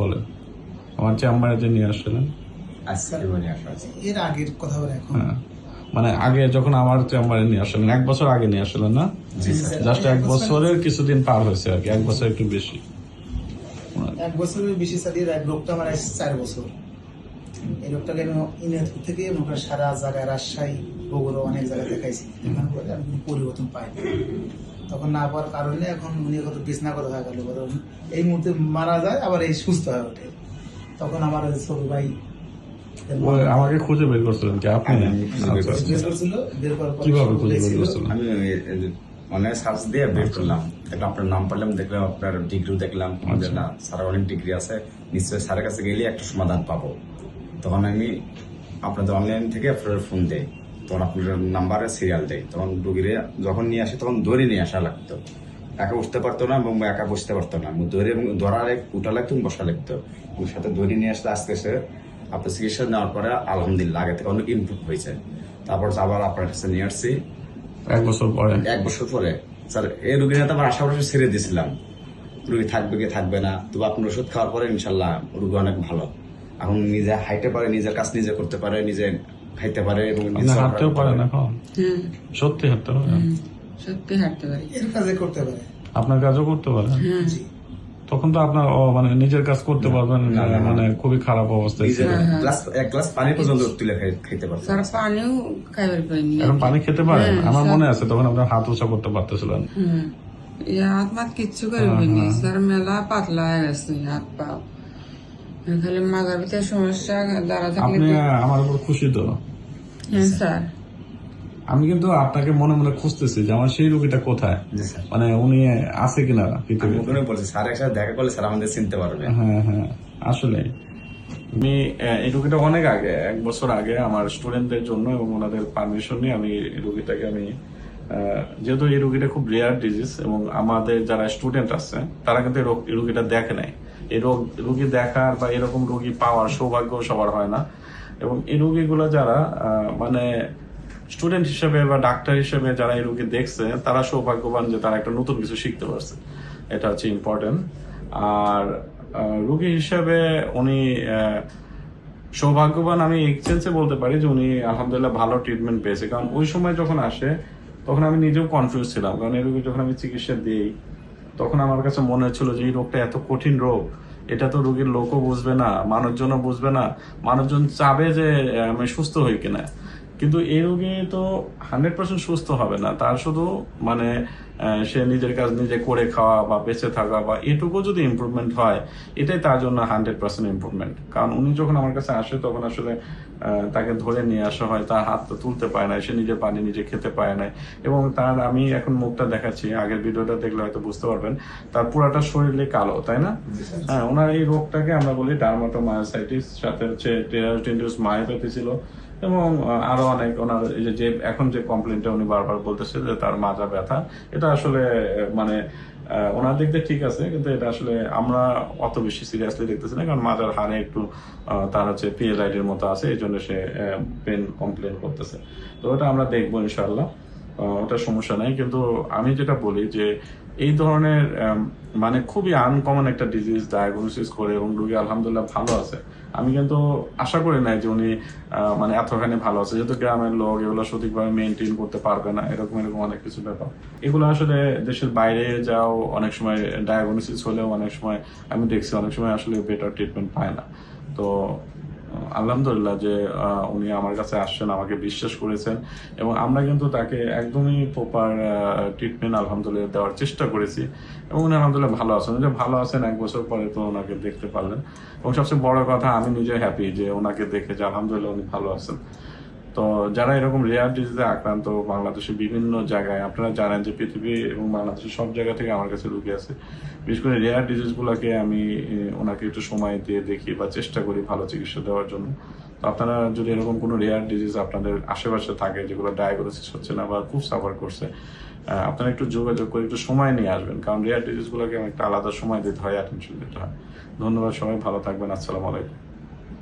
বলেন। আমার চেম্বারে যে নিয়ে আসছিলেন। আজকে জীবনে আসা আছে এর আগের কথা বলে এখন। হ্যাঁ। মানে আগে যখন আমার চেম্বারে নিয়ে আসলেন এক বছর আগে নিয়ে আসলেন না? জাস্ট এক বছরের কিছুদিন পার হয়েছে আর কি এক বছর একটু বেশি। এক বছরের বেশি সাথে এক রোগটা আমার আসছে চার বছর। এই রোগটাকে আমি ইউনিয়ন থেকে মনে সারা জায়গায় রাজশাহী বগুড়া অনেক জায়গায় দেখাইছি। দেখানোর পরে আমি পরিবর্তন পাই তখন না পাওয়ার কারণে এখন উনি কত বিছনা কথা হয়ে গেল। বরং এই মুহূর্তে মারা যায় আবার এই সুস্থ হয়ে ওঠে। তখন আমার ছোট ভাই আমাকে খুঁজে বের করছিলেন কি? আপনি আমি খুঁজে বের আচ্ছা, আচ্ছা। কীভাবে খুঁজে বের করছিলেন? আমি সার্চ দিয়ে বের করলাম। দেখলাম আপনার নাম পড়লাম দেখলাম আপনার ডিগ্রি দেখলাম। আমাদের না স্যার অনেক ডিগ্রি আছে। নিশ্চয়ই স্যারের কাছে গেলে একটা সমাধান পাবো। তখন আমি আপনাদের অনলাইন থেকে আপনার ফোন দেয় তখন আপনার নাম্বারে সিরিয়াল দেয় তখন রুগীরে যখন নিয়ে আসে তখন দড়ি নিয়ে আসা লাগতো। একা উঠতে পারতো না এবং একা বসতে পারতো না। দড়ি এবং ধরা উঠা লাগতো বসা লাগতো। ওর সাথে দড়ি নিয়ে আসলে আস্তে আস্তে আপনার চিকিৎসা নেওয়ার পরে আলহামদুলিল্লাহ আগে থেকে অনেক ইমপ্রুভ হয়েছে। তারপর আবার আপনার কাছে নিয়ে আসছি। এক বছর পরে? এক বছর পরে। স্যার এই রুগীর হাতে আমার আশাপাশে ছেড়ে দিয়েছিলাম। রুগী থাকবে কি থাকবে না? তবু আপনার ওষুধ খাওয়ার পরে ইনশাল্লাহ রুগী অনেক ভালো। এখন নিজে হাইটে পারে নিজের কাজ নিজে করতে পারে নিজে খাইতে পারে এবং হাঁটতেও পারেন পারে। এখন। হুম। সত্যি হাঁটতে পারেন। হুম, সত্যি হাঁটতে পারি। এর কাজে করতে পারে। আপনার কাজও করতে পারেন। হ্যাঁ তখন তো আপনার মানে নিজের কাজ করতে পারবেন না, না, না। মানে খুবই খারাপ অবস্থায় নিজে ছিলেন। গ্লাস এক গ্লাস পানি পর্যন্ত তুলে পারতো স্যার পানিও খাইবার পাইনি এখন পানি খেতে পারেন? হ্যাঁ, আমার মনে আছে তখন আপনার হাত উঁচা করতে পারতেছিলেন। হাত মাত কিচ্ছু করবিনি স্যার মেলা পাতলা হয়ে গেছে হাত পা। মাগার ভিতরে সমস্যা দ্বারা থাকলে আপনি আমার উপর খুশি তো? হ্যাঁ স্যার। আমি কিন্তু আপনাকে মনে মনে খুঁজতেছি যে আমার সেই রোগীটা কোথায়? মানে উনি আছে কিনা পৃথিবীতে? ওখানে বলছি স্যার একসাথে দেখা করলে স্যার আমাদের চিনতে পারবে। হ্যাঁ হ্যাঁ আসলে আমি আহ, এই রোগীটা অনেক আগে এক বছর আগে আমার স্টুডেন্টদের জন্য এবং ওনাদের পারমিশন নিয়ে আমি এই রোগীটাকে আমি আহ, যেহেতু এই রোগীটা খুব রেয়ার ডিজিজ এবং আমাদের যারা স্টুডেন্ট আছে তারা কিন্তু এই রোগ- এই রোগীটা দেখে নাই। রোগ রোগী দেখার বা এরকম রোগী পাওয়ার সৌভাগ্য সবার হয় না। এবং এই রোগীগুলো যারা মানে স্টুডেন্ট হিসেবে বা ডাক্তার হিসেবে যারা এই রোগী দেখছে, তারা সৌভাগ্যবান যে তারা একটা নতুন কিছু শিখতে পারছে। এটা হচ্ছে ইম্পর্টেন্ট আর রোগী হিসেবে উনি সৌভাগ্যবান আমি এক্সচেঞ্জে বলতে পারি যে উনি আলহামদুলিল্লাহ ভালো ট্রিটমেন্ট পেয়েছে। কারণ ওই সময় যখন আসে, তখন আমি নিজেও কনফিউজ ছিলাম। কারণ এই রোগী যখন আমি চিকিৎসা দিই তখন আমার কাছে মনে হচ্ছিল যে এই রোগটা এত কঠিন রোগ। এটা তো রোগীর লোকও বুঝবে না, মানুষজনও বুঝবে না। মানুষজন চাবে যে আমি সুস্থ হই কিনা। কিন্তু এই রোগী তো হান্ড্রেড পার্সেন্ট সুস্থ হবে না। তার শুধু মানে সে নিজের কাজ নিজে করে খাওয়া বা বেঁচে থাকা বা এটুকু যদি ইমপ্রুভমেন্ট হয়, এটাই তার জন্য হান্ড্রেড পার্সেন্ট ইমপ্রুভমেন্ট কারণ উনি যখন আমার কাছে আসে, তখন আসলে তাকে ধরে নিয়ে আসা হয়, তার হাত তো তুলতে পারে না সে নিজের পানি নিজে খেতে পারে না এবং তার, আমি এখন মুখটা দেখাচ্ছি, আগের ভিডিওটা দেখলে হয়তো বুঝতে পারবেন, তার পুরাটা শরীরে কালো, তাই না? হ্যাঁ ওনার এই রোগটাকে আমরা বলি ডার্মাটোমায়োসাইটিস সাথে হচ্ছে টেরাসডিন্ডিউস মায়োপ্যাথি ছিল। এবং আরও অনেক ওনার যে- এখন যে কমপ্লেনটা উনি বারবার বলতেছে যে তার মাজা ব্যথা, এটা আসলে মানে ওনার দিক দিয়ে ঠিক আছে, কিন্তু এটা আসলে আমরা অত বেশি সিরিয়াসলি দেখতেছি না, কারণ মাজার হারে একটু তার হচ্ছে পিএলআইডির মতো আছে, এই জন্য সে পেন কমপ্লেন করতেছে। তো ওটা আমরা দেখব ইনশাল্লাহ ওটা সমস্যা নাই। কিন্তু আমি যেটা বলি যে এই ধরনের মানে খুবই আনকমন একটা ডিজিজ ডায়াগনোসিস করে এবং রোগী আলহামদুলিল্লাহ ভালো আছে। আমি কিন্তু আশা করি নাই যে উনি মানে এতখানি ভালো আছে। যেহেতু গ্রামের লোক, এগুলো সঠিকভাবে মেনটেন করতে পারবে না, এরকম এরকম অনেক কিছু ব্যাপার। এগুলো আসলে দেশের বাইরে যাও, অনেক সময় ডায়াগনোসিস হলেও অনেক সময়, আমি দেখছি অনেক সময় আসলে বেটার ট্রিটমেন্ট পায় না। তো আলহামদুলিল্লাহ যে উনি আমার কাছে আসছেন, আমাকে বিশ্বাস করেছেন এবং আমরা কিন্তু তাকে একদমই প্রপার ট্রিটমেন্ট আলহামদুলিল্লাহ দেওয়ার চেষ্টা করেছি এবং উনি আলহামদুলিল্লাহ ভালো আছেন। যে ভালো আছেন, এক বছর পরে তো ওনাকে দেখতে পারলেন। এবং সবচেয়ে বড় কথা, আমি নিজে হ্যাপি যে ওনাকে দেখে যে আলহামদুলিল্লাহ উনি ভালো আছেন। তো যারা এরকম রেয়ার ডিজিজে আক্রান্ত বাংলাদেশের বিভিন্ন জায়গায়, আপনারা জানেন যে পৃথিবী এবং বাংলাদেশের সব জায়গা থেকে আমার কাছে রুগী আছে। বিশেষ করে রেয়ার ডিজিজগুলোকে আমি ওনাকে একটু সময় দিয়ে দেখি বা চেষ্টা করি ভালো চিকিৎসা দেওয়ার জন্য। তো আপনারা যদি এরকম কোনো রেয়ার ডিজিজ আপনাদের আশেপাশে থাকে, যেগুলো ডায়াগনোসিস হচ্ছে না বা খুব সাফার করছে আপনারা একটু যোগাযোগ করে একটু সময় নিয়ে আসবেন। কারণ রেয়ার ডিজিজগুলোকে একটা আলাদা সময় দিতে হয় অ্যাটেনশন দিতে হয়। ধন্যবাদ সবাই, ভালো থাকবেন, আসসালামু আলাইকুম।